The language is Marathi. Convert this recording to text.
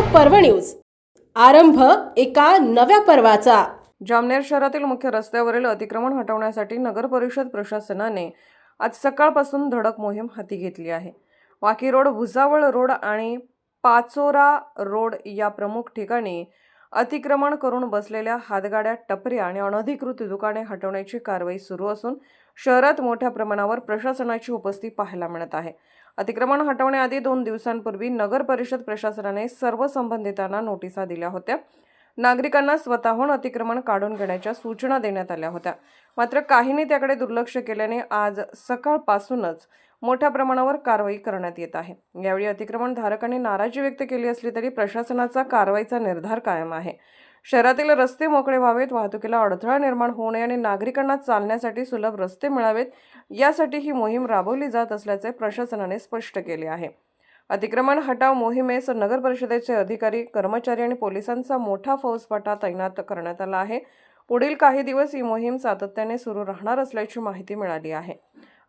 पर्व न्यूज. आरंभ एका नव्या पर्वाचा. जामनेर शहरातील मुख्य रस्त्यावरील अतिक्रमण हटवण्यासाठी नगर परिषद प्रशासनाने आज सकाळपासून धडक मोहीम हाती घेतली आहे. वाकी रोड भुसावळ रोड आणि पाचोरा रोड या प्रमुख ठिकाणी अतिक्रमण करून बसलेल्या हातगाड्या टपऱ्या आणि अनधिकृत दुकाने हटवण्याची कारवाई सुरू असून शहरात मोठ्या प्रमाणावर प्रशासनाची उपस्थिती पाहायला मिळत आहे. अतिक्रमण हटवण्याआधी दोन दिवसांपूर्वी नगर परिषद प्रशासनाने सर्व संबंधितांना नोटिसा दिल्या होत्या. नागरिकांना स्वतःहून अतिक्रमण काढून घेण्याच्या सूचना देण्यात आल्या होत्या. मात्र काहींनी त्याकडे दुर्लक्ष केल्याने आज सकाळपासूनच मोठ्या प्रमाणावर कारवाई करण्यात येत आहे. यावेळी अतिक्रमण धारकांनी नाराजी व्यक्त केली असली तरी प्रशासनाचा कारवाईचा निर्धार कायम आहे. शहरातील रस्ते मोकळे व्हावेत वाहतुकीला अडथळा निर्माण होऊ नये आणि नागरिकांना चालण्यासाठी सुलभ रस्ते मिळावेत यासाठी ही मोहीम राबवली जात असल्याचे प्रशासनाने स्पष्ट केले आहे. अतिक्रमण हटाव मोहिमेस नगर परिषदेचे अधिकारी कर्मचारी आणि पोलिसांचा मोठा फौजफाटा तैनात करण्यात आला आहे. पुढील काही दिवस ही मोहीम सातत्याने सुरू राहणार असल्याची माहिती मिळाली आहे.